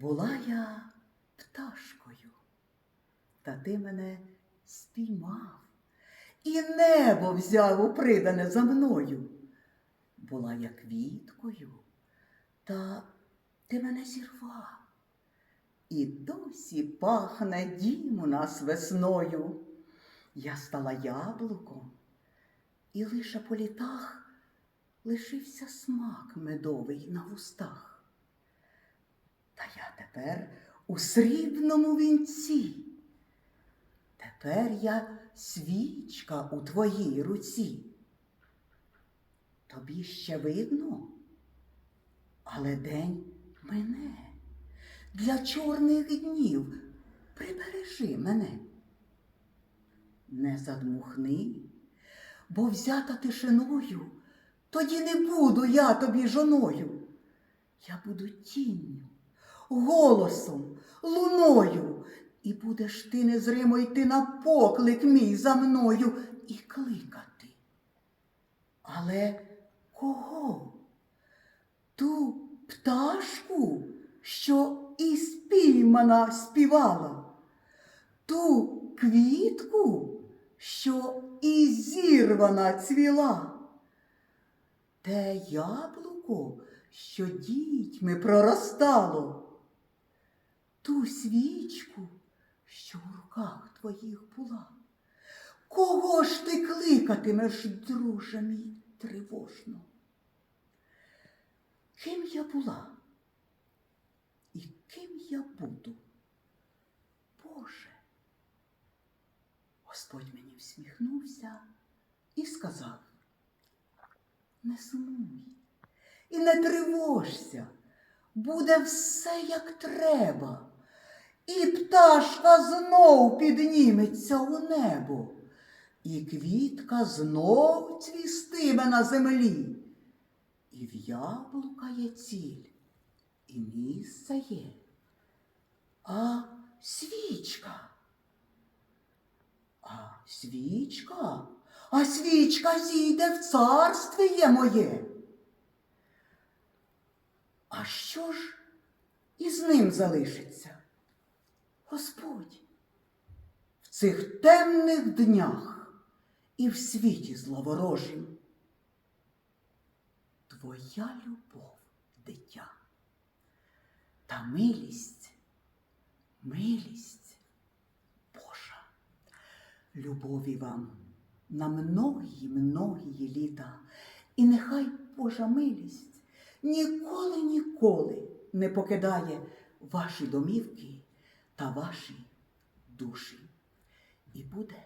Була я пташкою, та ти мене спіймав, і небо взяв у придане за мною. Була я квіткою, та ти мене зірвав. І досі пахне дім у нас весною. Я стала яблуком, і лише по літах лишився смак медовий на вустах. Та я тепер у срібному вінці. Тепер я свічка у твоїй руці. Тобі ще видно, але день мине. Для чорних днів прибережи мене. Не задмухни, бо взята тишиною, тоді не буду я тобі жоною. Я буду тінню, голосом, луною, і будеш ти незримо йти на поклик мій за мною і кликати. Але кого? Ту пташку, що і спіймана співала, ту квітку, що і зірвана цвіла, те яблуко, що дітьми проростало, ту свічку, що в руках твоїх була. Кого ж ти кликатимеш, друже мій, тривожно? Ким я була? І ким я буду? Боже. Господь мені всміхнувся і сказав: Не сумуй і не тривожся, буде все як треба, і пташка знов підніметься у небо, і квітка знов цвістиме на землі, і в яблука є ціль, і місце є. А свічка. А свічка, а свічка зійде в царствіє моє. А що ж із ним залишиться? Господь, в цих темних днях і в світі зловорожим. Твоя любов, дитя, та милість, милість Божа. Любові вам на многії многії літа, і нехай Божа милість ніколи, ніколи не покидає ваші домівки та ваші душі. І буде